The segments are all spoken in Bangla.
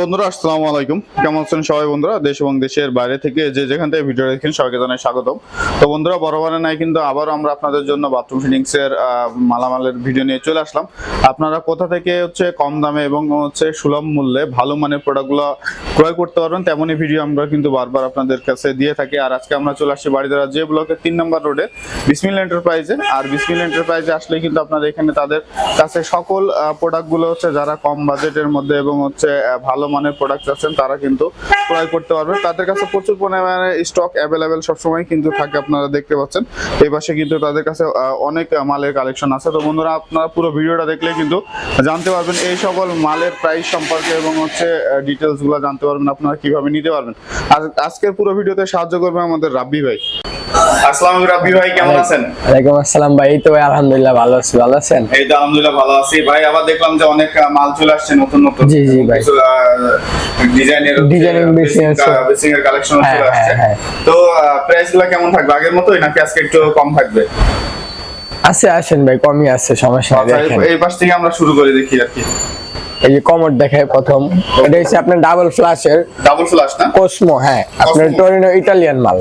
বন্ধুরা, আসসালামু আলাইকুম। কেমন আছেন সবাই বন্ধুরা? দেশ এবং দেশের বাইরে থেকে যে যেখান থেকে ভিডিও দেখেন সবাইকে জানাই স্বাগতম। তো বন্ধুরা, বরাবরের নাই কিন্তু আবারও আমরা আপনাদের জন্য বাথরুম ফিটিংস এর মালামালের ভিডিও নিয়ে চলে আসলাম। আপনারা কোথা থেকে হচ্ছে কম দামে এবং হচ্ছে সুলভ মূল্যে ভালো মানের প্রোডাক্টগুলো ক্রয় করতে পারবেন, তেমনই ভিডিও আমরা কিন্তু বারবার আপনাদের কাছে দিয়ে থাকি। আর আজকে আমরা চলে আসছি বাড়িদারা যে ব্লকের তিন নম্বর রোডে বিসমিল এন্টারপ্রাইজে আর বিসমিল এন্টারপ্রাইজে আসলে কিন্তু আপনারা এখানে তাদের কাছে সকল প্রোডাক্টগুলো হচ্ছে যারা কম বাজেটের মধ্যে এবং হচ্ছে ভালো মানের প্রোডাক্ট আছেন, তারা কিন্তু ক্রয় করতে পারবেন। তাদের কাছে প্রচুর পরিমাণে স্টক অ্যাভেলেবেল সবসময় কিন্তু থাকে, আপনারা দেখতে পাচ্ছেন। এই পাশে কিন্তু তাদের কাছে অনেক মালের কালেকশন আছে। তো বন্ধুরা, আপনারা পুরো ভিডিওটা দেখলে কিন্তু জানতে পারবেন এই সকল মালের প্রাইস সম্পর্কে এবং হচ্ছে ডিটেলসগুলো জানতে পারবেন, আপনারা কীভাবে নিতে পারবেন। আর আজকের পুরো ভিডিওতে সাহায্য করবে আমাদের রাব্বি ভাই। আসসালামু রাব্বি ভাই কেমন আছেন? ওয়ালাইকুম আসসালাম ভাই তো ভাই আলহামদুলিল্লাহ ভালো আছি ভালো আছেন? এই তো আলহামদুলিল্লাহ ভালো আছি। ভাই আবার দেখলাম যে অনেক মাল চলে আসছে নতুন নতুন। জি, জি, ভাই। ডিজাইনের। বেসিং এর কালেকশন হ্যাঁ, চলে আসছে। হ্যাঁ, হ্যাঁ। তো প্রাইসগুলো কেমন থাকবে? আগের মতোই নাকি আজকে একটু কম থাকবে? আছে আসেন ভাই কমই আছে সমস্যা নেই আচ্ছা, এই পাশ থেকে আমরা শুরু করে দেখি আর কি। এই যে কমোড দেখায় প্রথম। এটা হচ্ছে আপনার ডাবল ফ্ল্যাশের ডাবল ফ্লাশ না? কোসমো হ্যাঁ আপনার। টরিনো ইটালিয়ান মাল।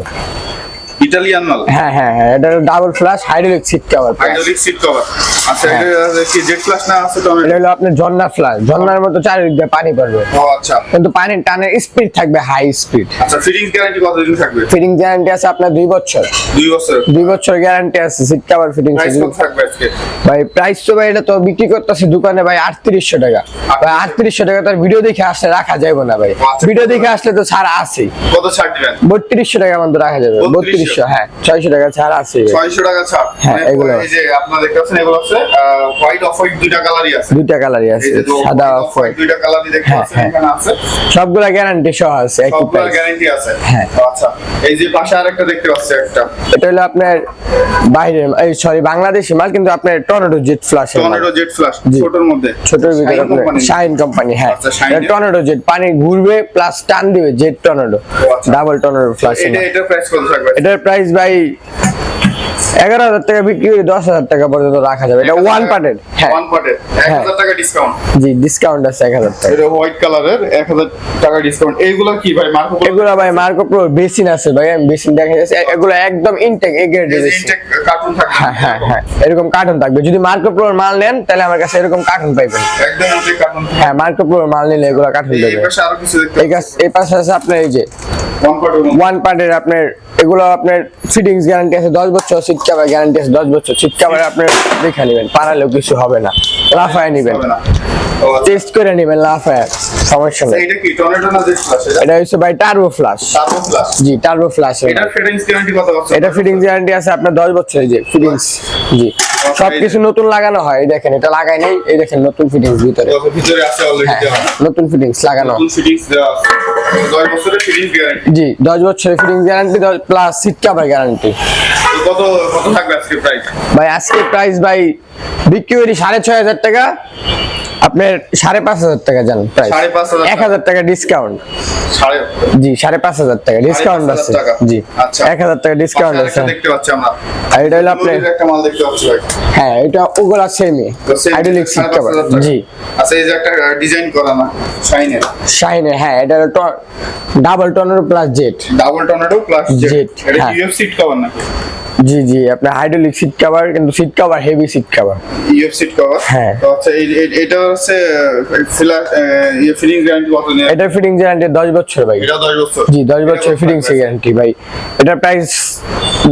ইটালিয়ান মাল? হ্যাঁ হ্যাঁ হ্যাঁ এটা double flash hydraulic seat cover hydraulic seat cover আচ্ছা হ্যাঁ। এটা কি জেট ফ্লাশ না আছে তো? এটা হলো আপনার ঝর্ণা ফ্ল্যাশ ঝর্ণার মতো চারিদিক দিয়ে পানি পড়বে। ও আচ্ছা। কিন্তু পানির টানের স্পিড থাকবে হাই স্পিড আচ্ছা ফিটিং গ্যারান্টি কতদিন থাকবে? ফিটিং গ্যারান্টি আছে আপনার দুই বছর। দুই বছর। দুই বছর গ্যারান্টি আছে সিট কভার ফিটিং থাকবে আজকে? ভাই প্রাইস তো ভাই এটা তো বিক্রি করতেছে দোকানে ভাই আটত্রিশশো টাকা। ভাই আটত্রিশশো টাকা তার ভিডিও দেখে আসলে রাখা যাবে না ভাই। আচ্ছা। ভিডিও দেখে আসলে তো ছাড় আছে কত ছাড় দিবেন? বত্রিশশো টাকা মতো রাখা যাবে 3200 বত্রিশশো হ্যাঁ ছয়শো টাকা ছাড় আছে। ছয়শো টাকা ছাড়। হ্যাঁ, মানে এগুলো এই যে আপনারা দেখতে পাচ্ছেন এগুলো হচ্ছে হোয়াইট অফ হোয়াইট দুইটা কালারই আছে। দুইটা কালারই আছে সাদা অফ white দুইটা কালারই দেখতে হ্যাঁ, পাচ্ছেন হ্যাঁ। এখানে আছে। সবগুলা গ্যারান্টি সহ আছে একই প্রাইস গ্যারান্টি আছে। হ্যাঁ। আচ্ছা এই যে পাশে আরেকটা দেখতে একটা। এটা হলো আপনার বাইরের এই সরি বাংলাদেশি মাল কিন্তু আপনার tornado jet flash tornado jet flush জি। ছোটর মধ্যে। ছোটর ভিতরে শাইন কোম্পানি হ্যাঁ। আচ্ছা, টর্নেডো জেট পানি ঘুরবে প্লাস টান দিবে jet tornado. Double tornado flash এটা এটার প্রাইস কত থাকবে? এটার প্রাইস ভাই এগারো হাজার টাকা বিক্রি করে দশ হাজার টাকা পর্যন্ত রাখা যাবে। এটা ওয়ান পার্টের হ্যাঁ। ওয়ান পার্টের এক হ্যাঁ। হাজার টাকা ডিসকাউন্ট জি ডিসকাউন্ট আছে এক হাজার টাকা। এটা হোয়াইট কালারের এক হাজার টাকা ডিসকাউন্ট এইগুলো কি ভাই মার্কো এগুলো ভাই মার্কো প্রো বেসিন আছে ভাই আমি বেসিন দেখা যাচ্ছে এগুলো একদম ইনটেক এ বেসিন। ইনটেক কার্টুন থাকবে। হ্যাঁ হ্যাঁ হ্যাঁ। এরকম কার্টুন থাকবে। যদি মার্কো প্রোর মাল নেন তাহলে আমার কাছে এরকম কার্টুন পাইবেন। একদম ইনটেক কার্টুন হ্যাঁ মার্কো প্রোর মাল নিলে এগুলো কার্টুন এই দেবে পাশে আরও কিছু দেখতে এই এই পাশে আছে আপনার এই যে ওয়ান পার্টের আপনার এগুলো আপনার ফিটিংস গ্যারান্টি আছে দশ বছর সিট কাভার গ্যারান্টি আছে দশ বছর সিট কাভার আপনার দেখে নেবেন পারালেও কিছু হবে না লাফায় নেবেন। ও আচ্ছা। টেস্ট করে নেবেন লাফায়। সমস্যা নেই। এটা কি টর্নেডো না জেট ফ্লাশ এটা হচ্ছে ভাই টার্বো ফ্লাশ টার্বো ফ্লাশ জি টার্বো ফ্লাশ এটা ফিটিংস গ্যারান্টি কত বছর? এটা ফিটিংস গ্যারান্টি আছে আপনার দশ বছরের যে ফিটিংস জি সবকিছু নতুন লাগানো হয় এই দেখেন এটা লাগাই নাই এই দেখেন নতুন ফিটিংস ভিতরে। ভিতরে আছে অলরেডি হ্যাঁ নতুন ফিটিংস লাগানো। নতুন ফিটিংস দেওয়া 10 বছরের ফিটিংস গ্যারান্টি জি দশ বছরের fittings guarantee plus seat cover guarantee কত কত থাকবে আজকে প্রাইস ভাই আজকে প্রাইস ভাই বিক্রি করি সাড়ে ছয় হাজার টাকা আপনার সাড়ে পাঁচ হাজার টাকা যান প্রাইস এক হাজার টাকা ডিসকাউন্ট জি সাড়ে পাঁচ হাজার টাকা ডিসকাউন্ট আছে। জি আচ্ছা। এক হাজার টাকা ডিসকাউন্ট আছে। আর এটা হলো আপনার হ্যাঁ এটা ওগুলা সেমি হাইড্রোলিক সিট কভার জি। আচ্ছা এই যে একটা ডিজাইন করা না শাইনের শাইনে হ্যাঁ এটা ডাবল টনের plus jet double tornado plus jet এটা। ইউএফ সিট কভার নাকি? জি জি আপনার হাইড্রোলিক সিট কভার কিন্তু seat cover heavy seat cover UF seat cover হ্যাঁ। তো আচ্ছা এটা হচ্ছে ফিলার ইয়ে ফিটিং গ্যারান্টি কত নিয়ে? এটা ফিটিং গ্যারান্টি দশ বছর ভাই। এটা 10 বছর। জি দশ বছর ফিটিং গ্যারান্টি ভাই। এটার প্রাইস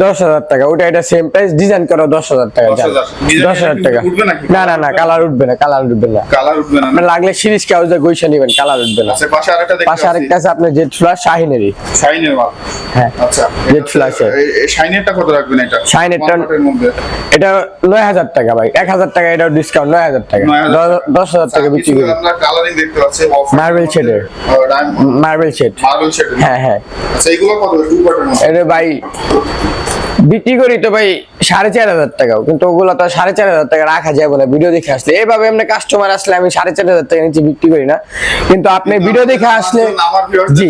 দশ হাজার টাকা। ওটা এটা সেম প্রাইস ডিজাইন করা দশ হাজার টাকা 10,000 Design দশ হাজার কি টাকা। উঠবে নাকি? না না না কালার উঠবে না কালার উঠবে না। কালার উঠবে না না? আপনার লাগলে সিরিজ কাউজে গৈসা নেবেন কালার উঠবে না। আচ্ছা পাশে আরেকটা দেখতে পাশে আরেকটা আছে আপনার জেট ফ্লাশ শাহিনেরই শাইনের মাল। হ্যাঁ। আচ্ছা। flash এর। শাইনেরটা কত রাখবেন? এটা? শাইনেরটা- এটা নয় হাজার টাকা ভাই। এক হাজার টাকা এটা ডিসকাউন্ট নয় হাজার টাকা। 9,000 দশ- দশ হাজার টাকা বিক্রি করি। আমরা কালারিং দেখতে পাচ্ছি মার্বেল সেট মার্বেল শেড হ্যাঁ হ্যাঁ। আচ্ছা এইগুলো কত? টু পার্টের এটা ভাই বিক্রি করি তো ভাই সাড়ে চার হাজার টাকাও কিন্তু ওগুলো তো সাড়ে চার হাজার টাকা রাখা যাবে না ভিডিও দেখে আসলে। এভাবে এমনি কাস্টমার আসলে আমি সাড়ে চার হাজার টাকা নিচে বিক্রি করি না। কিন্তু আপনি ভিডিও দেখে আসলে জি।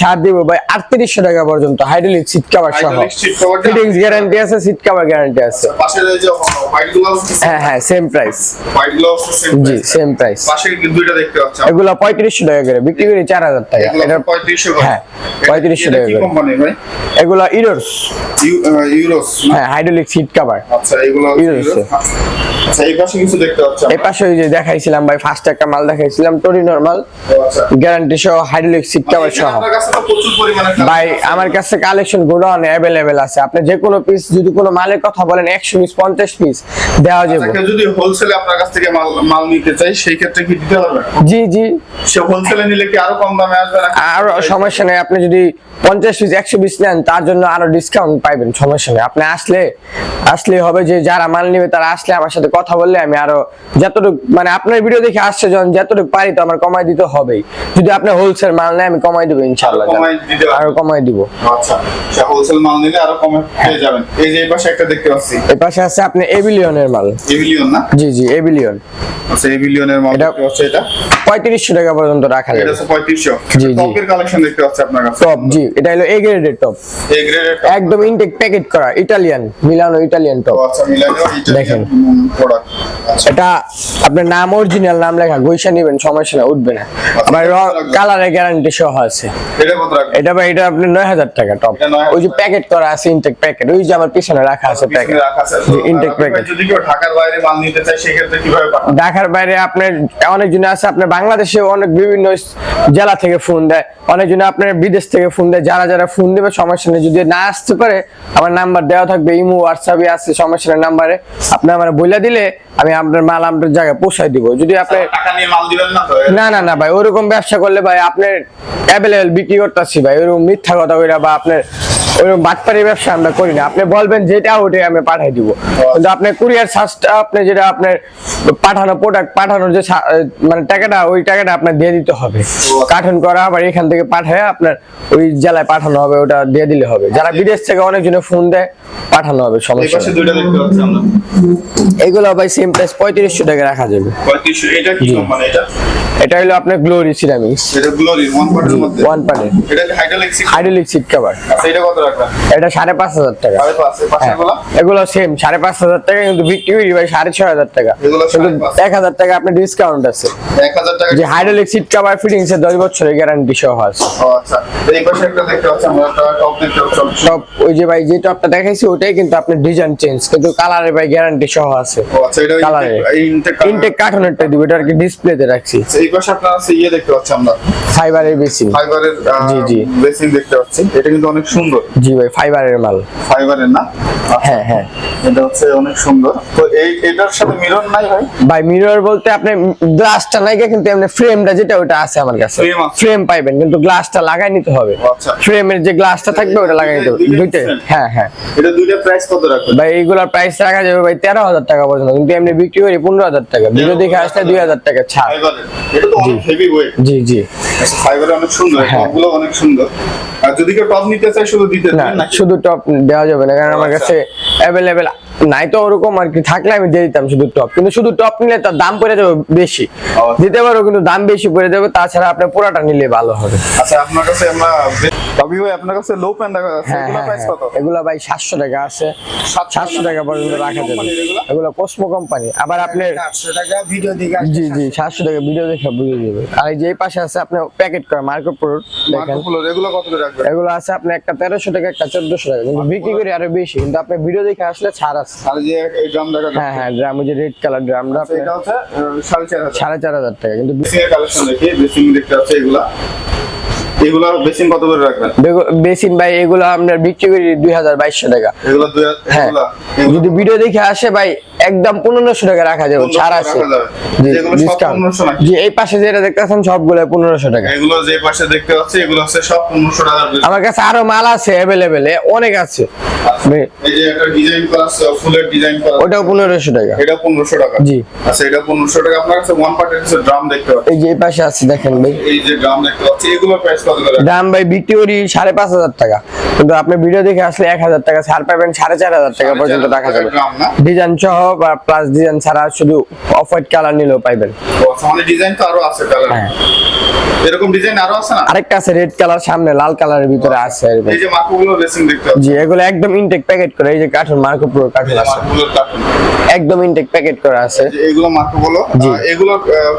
ছাড় দিব ভাই আটত্রিশশো টাকা পর্যন্ত হাইড্রোলিক সিট কভার সহ। ফিটিংস গ্যারান্টি আছে। সিট কভার গ্যারান্টি আছে। হ্যাঁ হ্যাঁ সেম প্রাইস জি সেম প্রাইস এগুলো পঁয়ত্রিশশো টাকা করে বিক্রি করি চার হাজার টাকা। এটা 3500 হ্যাঁ, এটা- 3500 এটা টাকা করে। এগুলো ইরোস ইউরোস হ্যাঁ হাইড্রোলিক সিট কভার আচ্ছা এগুলো ইউরোস। আচ্ছা এই পাশে কিছু দেখতে পাচ্ছি এই পাশে ওই যে দেখাইছিলাম ভাই ফার্স্ট একটা মাল দেখাইছিলাম টোরি নরমাল আচ্ছা। গ্যারান্টি সহ হাইড্রোলিক সিট কভার সহ। আপনার কাছে তো প্রচুর পরিমাণে ভাই আমার কাছে কালেকশন গোডাউন অ্যাভেলেবেল আছে। আপনি যে কোনো পিস যদি কোনো মালের কথা বলেন একশো পিস দেওয়া যাবে। আচ্ছা, যদি হোলসেলে আপনার কাছ থেকে মাল মাল নিতে চাই সেই ক্ষেত্রে কি দিতে পারবেন জি জি। সে হোলসেলে নিলে কি আরও কম দামে আসবে? আর সমস্যা নেই। আপনি যদি পঞ্চাশ পিস একশো পিস নেন তার জন্য আরও ডিসকাউন্ট পাইবেন সমস্যা নেই। আপনি আসলে আসলে হবে যে যারা মাল নেবে তারা আসলে আমার সাথে কথা বললে আমি আরও যতটুকু মানে আপনার ভিডিও দেখে আসছে যখন যতটুকু পারি তো আমার কমাই দিতে হবেই। যদি আপনি হোলসেল মাল নেয় আমি কমাই দেবো ইনশাল্লাহ আরও কমাই দিব। আচ্ছা হোলসেল মাল নিলে আরও কমে পেয়ে যাবেন। এই যে এই পাশে একটা দেখতে পাচ্ছি। এই পাশে আছে আপনি এভিলিয়নের মাল। এভিলিয়ন না? জি জি এভিলিয়ন। আচ্ছা মাল এটা- এটা। টাকা পর্যন্ত রাখা এটা যাবে। পঁয়ত্রিশশো। জি, জি। টপের কালেকশন দেখতে পাচ্ছি আপনার কাছে। টপ জি এটা হলো এ গ্রেডের টপ এই গ্রেডের টপ একদম ইনটেক প্যাকেট করা ইটালিয়ান মিলানো ইটালিয়ান টপ আচ্ছা মিলানো দেখেন। প্রোডাক্ট আচ্ছা। এটা আপনার নাম অরিজিনাল নাম লেখা গৈসা নিবেন সমস্যা না উঠবে না। আবার কালারের গ্যারান্টি সহ আছে। এটা কত রাখবেন? এটা ভাই এটা আপনি নয় হাজার টাকা টপ ওই যে প্যাকেট করা আছে ইনটেক প্যাকেট ওই যে আমার পিছনে রাখা আছে প্যাকেট রাখা আছে আপনি packet। যদি কেউ ঢাকার বাইরে মাল নিতে চায় সেই ক্ষেত্রে কীভাবে পাঠান ঢাকার বাইরে আপনার অনেকজন আছে আপনার বাংলাদেশে অনেক বিভিন্ন জেলা থেকে ফোন দেয়। অনেকজন আপনার বিদেশ থেকে ফোন দেয় যারা যারা ফোন দেবে সমস্যা নেই যদি না আসতে পারে আমার নাম্বার দেওয়া থাকবে ইমো হোয়াটসঅ্যাপে আছে সমস্যা নেই নাম্বারে আপনি আমার বইলা দিলে আমি আপনার মাল আপনার জায়গায় পৌঁছায় দিব। যদি আপনি টাকা নিয়ে মাল দিবেন না না না না ভাই ওরকম ব্যবসা করলে ভাই আপনার অ্যাভেলেবেল বিক্রি করতেছি ভাই ওরকম মিথ্যা কথা কইরা বা আপনার ওরকম বাটপারি ব্যবসা আমরা করি না। আপনি বলবেন যেটা ওটাই আমি পাঠাই দিব। কিন্তু আপনি কুরিয়ার চার্জটা আপনি যেটা আপনার পাঠানো প্রোডাক্ট পাঠানোর যে মানে টাকাটা ওই টাকাটা আপনার দিয়ে দিতে হবে। কার্টন করা আবার এখান থেকে পাঠায় আপনার ওই জেলায় পাঠানো হবে ওটা দিয়ে দিলে হবে। যারা বিদেশ থেকে অনেকজনে ফোন দেয় পাঠানো হবে সমস্যা এগুলো ভাই সেম প্রাইস পঁয়ত্রিশশো টাকা রাখা যাবে। এটা কি কোম্পানি এটা? এটা হলো আপনার গ্লোরি সিরামিক্স এটা গ্লোরি ওয়ান পার্টের মধ্যে। ওয়ান পার্টের এটা হাইড্রোলিক সিট কভার আচ্ছা এটা কত রাখবেন এটা সাড়ে পাঁচ হাজার টাকা। আরে পাশে পাশে হ্যাঁ, গুলো? এগুলো সেম সাড়ে পাঁচ হাজার টাকা কিন্তু বিক্রি করি ভাই সাড়ে ছয় হাজার টাকা। এগুলো কিন্তু 5,500 এক হাজার টাকা আপনার ডিসকাউন্ট আছে। এক হাজার টাকা যে হাইড্রোলিক সিট কভার ফিটিংস এর দশ বছরের গ্যারান্টি সহ আছে। ও আচ্ছা। এই পাশে একটা দেখতে পাচ্ছি আমরা একটা টপ দেখতে পাচ্ছি টপ ওই যে ভাই যে টপটা দেখাইছি ওটাই কিন্তু আপনার ডিজাইন চেঞ্জ কিন্তু কালারে ভাই গ্যারান্টি সহ আছে। ও আচ্ছা এটা কালারে ইনটেক ইনটেক কার্টুনেরটা দিব এটা আর কি ডিসপ্লেতে রাখছি। এই পাশে আপনার আছে ইয়ে দেখতে পাচ্ছি আমরা। ফাইবারের বেশি ফাইবারের জি, জি। বেসিং দেখতে পাচ্ছি। এটা কিন্তু অনেক সুন্দর। জি ভাই ফাইবারের মাল ফাইবারের না? হ্যাঁ হ্যাঁ। এটা হচ্ছে অনেক সুন্দর। তো এই এটার সাথে মিরর নাই ভাই? ভাই মিরর বলতে আপনি গ্লাসটা নাই কিন্তু এমনি ফ্রেমটা যেটা ওটা আছে আমার কাছে। ফ্রেম পাইবেন কিন্তু গ্লাসটা লাগাই নিতে হবে। আচ্ছা। ফ্রেমের যে গ্লাসটা থাকবে ওটা লাগাই নিতে হবে। দুইটাই হ্যাঁ হ্যাঁ। এটা দুইটা প্রাইস কত রাখবেন? ভাই এইগুলোর প্রাইস রাখা যাবে ভাই তেরো হাজার টাকা পর্যন্ত কিন্তু এমনি বিক্রি করি পনেরো হাজার টাকা। ভিডিও দেখে আসলে দুই হাজার টাকা ছাড়। এটা তো অনেক হেভি ওয়েট জি জি। আচ্ছা অনেক সুন্দর হ্যাঁ। অনেক সুন্দর। আর যদি কেউ টপ নিতে চায় শুধু না শুধু টপ দেওয়া যাবে না কারণ আমার আচ্ছা। কাছে অ্যাভেলেবেল নাই তো ওরকম আর কি থাকলে আমি দিয়ে দিতাম শুধু টপ কিন্তু শুধু টপ নিলে তার দাম পড়ে যাবে বেশি। দিতে পারো কিন্তু দাম বেশি পড়ে যাবে তাছাড়া আপনার পুরাটা নিলে ভালো হবে আচ্ছা আপনার কাছে আমরা রবি ভাই আপনার কাছে লো হ্যাঁ এগুলো হ্যাঁ প্রাইস হ্যাঁ। কত এগুলো ভাই সাতশো টাকা আছে। সাতশো টাকা পর্যন্ত রাখা যাবে। এগুলো? কোম্পানি আবার আপনার আটশো টাকা ভিডিও দিকে জি জি সাতশো। টাকা ভিডিও দেখে বুঝে যাবে। আর এই যে পাশে আছে আপনার প্যাকেট করা মার্কো প্রোড দেখেন। এগুলো কত রাখবেন? এগুলো আছে আপনার একটা তেরোশো টাকা একটা চোদ্দশো টাকা। কিন্তু বিক্রি করি আরও বেশি কিন্তু আপনি ভিডিও দেখে আসলে ছাড় আছে। আর যে এই ড্রাম দেখা হ্যাঁ হ্যাঁ ড্রাম যে রেড কালার ড্রামটা যাচ্ছে এটা হচ্ছে টাকা কিন্তু কালেকশন দেখি বেসিং দেখতে পাচ্ছি এগুলা। এগুলা বেসিং কত করে রাখবেন? বেসিন ভাই এগুলো আপনার বিক্রি করি দুই হাজার বাইশশো টাকা। এগুলা হ্যাঁ। যদি ভিডিও দেখে আসে ভাই একদম পনেরোশো টাকা রাখা যাবে ছাড় আছে। জি 1500 এই পাশে যেটা দেখতেছেন সবগুলো পনেরোশো টাকা। এগুলো যে পাশে দেখতে পাচ্ছি এগুলো হচ্ছে সব পনেরোশো টাকার বেশি। আমার কাছে আরও মাল আছে অ্যাভেলেবেল অনেক আছে। আচ্ছা, এই যে একটা ডিজাইন করা আছে, ফুলের ডিজাইন করা ওটাও পনেরোশো টাকা। এটা পনেরোশো টাকা। জি। আচ্ছা এটা পনেরোশো টাকা। আপনার কাছে ওয়ান পার্টের ড্রাম দেখতে পাচ্ছি। এই যে পাশে আছে দেখেন ভাই। এই যে ড্রাম দেখতে পাচ্ছি এগুলোর প্রাইস দাম ভাই বিক্রি করি সাড়ে পাঁচ হাজার টাকা। কিন্তু আপনি ভিডিও দেখে আসলে এক হাজার টাকা ছাড় পাবেন সাড়ে চার হাজার টাকা পর্যন্ত রাখা যাবে। ডিজাইন সহ বা প্লাস ডিজাইন ছাড়া শুধু অফ হোয়াইট কালার নিলেও পাইবেন। ও আচ্ছা, ডিজাইন তো আরও আছে কালার হ্যাঁ। এরকম ডিজাইন আরও আছে না? আরেকটা আছে রেড কালার সামনে লাল কালারের ভিতরে আছে এই যে মার্কগুলো রেসিং দেখতে জি এগুলো একদম ইনটেক প্যাকেট করে এই যে কার্টুন মার্কো প্রো কার্টুন আছে। একদম ইনটেক প্যাকেট করা আছে। যে মার্কগুলো এগুলো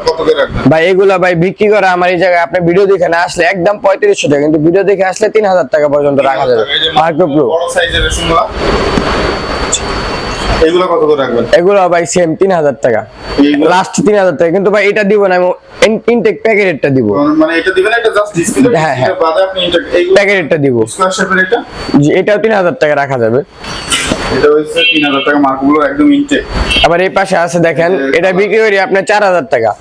কত করে রাখবেন? ভাই এগুলা ভাই বিক্রি করা আমার এই জায়গায় আপনি ভিডিও দেখে না আসলে একদম পঁয়ত্রিশশো টাকা কিন্তু ভিডিও দেখে আসলে তিন হাজার টাকা পর্যন্ত রাখা যাবে। মার্কো প্রো বড় সাইজের রেসিংগুলো এগুলো কত করে রাখবেন? এগুলো ভাই সেম তিন হাজার টাকা। লাস্ট তিন হাজার টাকা কিন্তু ভাই এটা দিব না আমি ইনটেক প্যাকেটেরটা দিব। মানে এটা দিবেন এটা জাস্ট ডিসপ্লে হ্যাঁ, হ্যাঁ। বাদে আপনি এটা- এইগুলো প্যাকেটেরটা দিব। স্কয়ার শেপের এটা? এটাও তিন হাজার টাকা রাখা যাবে। এটা হচ্ছে তিন হাজার টাকা মার্কগুলো একদম ইনটেক আবার এই পাশে আছে দেখেন এটা বিক্রি করি আপনার চার হাজার টাকা।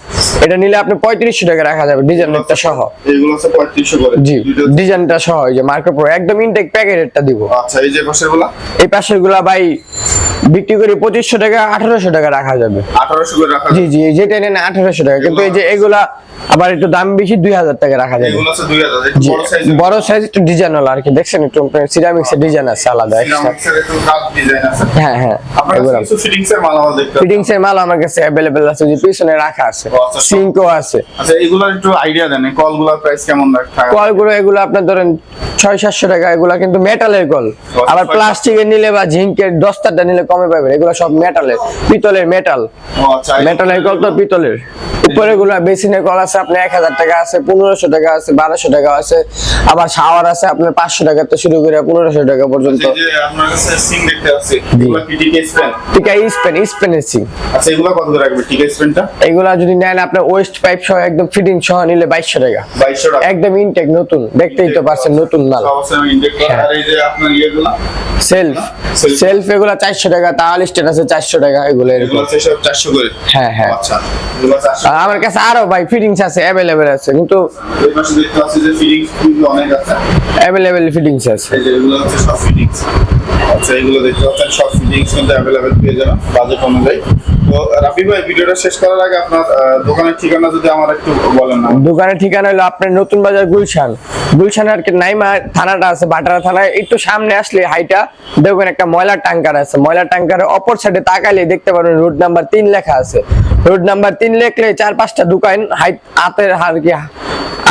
এটা নিলে আপনি পঁয়ত্রিশশো টাকা রাখা যাবে ডিজাইনটা সহ। এগুলো আছে 3500 করে। জি ডিজাইনটা সহ এই যে মার্কো প্রো একদম ইনটেক প্যাকেটেরটা দিব। আচ্ছা এই যে পাশেরগুলা এই পাশেরগুলা ভাই বিক্রি করি পঁচিশশো টাকা আঠারোশো টাকা রাখা যাবে। আঠারোশো করে রাখা জি জি যেটা নেন আঠারোশো টাকা। কিন্তু এই যে এগুলা আবার একটু দাম বেশি দুই হাজার টাকা রাখা যাবে। জি, বড় সাইজ একটু ডিজাইন হলো আর কি দেখছেন একটু সিরামিক্স এর ডিজাইন আছে আলাদা আছে। হ্যাঁ হ্যাঁ ফিটিংস এর মাল আমার কাছে অ্যাভেলেবেল আছে যে পিছনে রাখা আছে আচ্ছা, সিঙ্কও আছে। আচ্ছা এগুলোর একটু আইডিয়া দেন কলগুলার প্রাইস কেমন রাখা কলগুলো এগুলো আপনার ধরেন ছয় সাতশো টাকা এগুলা কিন্তু মেটালের কল আবার প্লাস্টিকের নিলে বা ঝিঙ্কের দস্তারটা নিলে কমে পাবেন এগুলো সব মেটালের পিতলের মেটাল আচ্ছা মেটালের কল তো পিতলের। উপরে গুলা বেসিনের কল আছে আপনার এক হাজার টাকা আছে পনেরোশো টাকা আছে বারোশো টাকা আছে আবার শাওয়ার আছে আপনার পাঁচশো টাকা তো শুরু করে পনেরোশো টাকা পর্যন্ত। এগুলো সিং আচ্ছা এগুলো যদি নেন আপনার ওয়েস্ট পাইপ সহ একদম ফিটিং সহ নিলে বাইশশো টাকা। একদম ইনটেক নতুন দেখতেই তো পারছেন নতুন আমি ইন্ডেক্স আর এই যে আপনার ইয়েগুলো। সেলফ সেলফ এগুলা চারশো টাকা তাহলে স্টেট আছে চারশো টাকা এগুলো এরকম। সব চারশো করে। হ্যাঁ হ্যাঁ। আচ্ছা আমার কাছে আরও ভাই ফিটিংস আছে অ্যাভেলেবেল আছে কিন্তু এই পাশে দেখতে পাচ্ছি যে ফিটিংস কিন্তু অনেক আছে। অ্যাভেলেবেল ফিটিংস আছে। এই যে এগুলো হচ্ছে সব ফিটিংস আচ্ছা এগুলো দেখতে পাচ্ছেন সব ফিটিংস কিন্তু অ্যাভেলেবেল পেয়ে যাবেন বাজেট অনুযায়ী। দোকানের ঠিকানা একটু হলো আপনার নতুন বাজার গুলশান। গুলশান আর কি নাইমা থানাটা আছে, বাটারা একটু সামনে আসলে হাইটা, দেখবেন একটা ময়লার ট্যাঙ্কার আছে। ময়লার ট্যাঙ্কারের অপর সাইডে তাকাইলে দেখতে পারবেন রোড নাম্বার তিন লেখা আছে। রোড নাম্বার তিন লেখলে চার পাঁচটা দোকান হাইট হাতের আর কি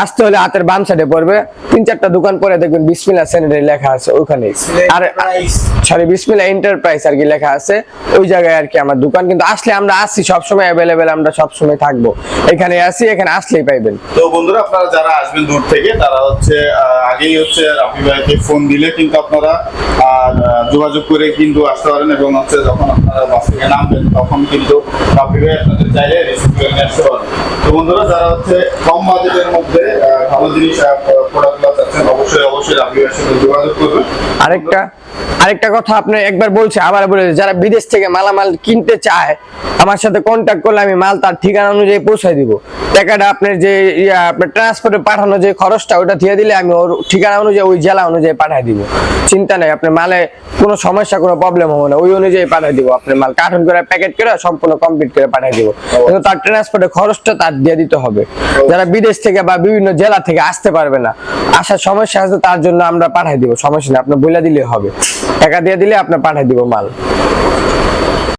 আসতে হলে হাতের বাম সাইডে পড়বে। তিন চারটা দোকান পরে দেখবেন বিসমিল্লা স্যানিটারি লেখা আছে ওখানে আর সরি বিসমিল্লা এন্টারপ্রাইজ আর কি লেখা আছে। ওই জায়গায় আর কি আমার দোকান। কিন্তু আসলে আমরা আসছি সবসময় অ্যাভেলেবেল আমরা সবসময় থাকব। এখানে আসি এখানে আসলেই পাইবেন। তো বন্ধুরা আপনারা যারা আসবেন দূর থেকে তারা হচ্ছে আগেই হচ্ছে রাফি ভাইকে ফোন দিলে কিন্তু আপনারা যোগাযোগ করে কিন্তু আসতে পারেন এবং হচ্ছে যখন আপনারা বাস থেকে নামবেন তখন কিন্তু রাফি ভাই আপনাদের চাইলে রিসিভ করে নিয়ে আসতে পারেন। তো বন্ধুরা যারা হচ্ছে কম বাজেটের মধ্যে ভালো জিনিস অবশ্যই অবশ্যই আপনি যোগাযোগ করবেন। আরেকটা আরেকটা কথা আপনি একবার বলছে, আবার বলে, যারা বিদেশ থেকে মালামাল কিনতে চায়, আমার সাথে কন্ট্যাক্ট করলে আমি মাল তার ঠিকানা অনুযায়ী পৌঁছাই দিব। টাকাটা আপনার যে আপনার ট্রান্সপোর্টে পাঠানো যে খরচটা, ওটা দিয়ে দিলে আমি ওর ঠিকানা অনুযায়ী, ওই জেলা অনুযায়ী পাঠাই দিব। চিন্তা নেই, আপনার মালে কোনো সমস্যা, কোনো প্রবলেম হবে না। ওই অনুযায়ী পাঠাই দিব আপনার মাল। কার্টুন করে প্যাকেট করে, সম্পূর্ণ কমপ্লিট করে পাঠাই দিব। কিন্তু তার ট্রান্সপোর্টের খরচটা তার দিয়ে দিতে হবে। যারা বিদেশ থেকে বা বিভিন্ন জেলা থেকে আসতে পারবে না, আসার সমস্যা আছে, তার জন্য আমরা পাঠাই দিব। সমস্যা নেই, আপনি বলে দিলে হবে। টাকা দিয়ে দিলে আপনার পাঠাই দিব মাল।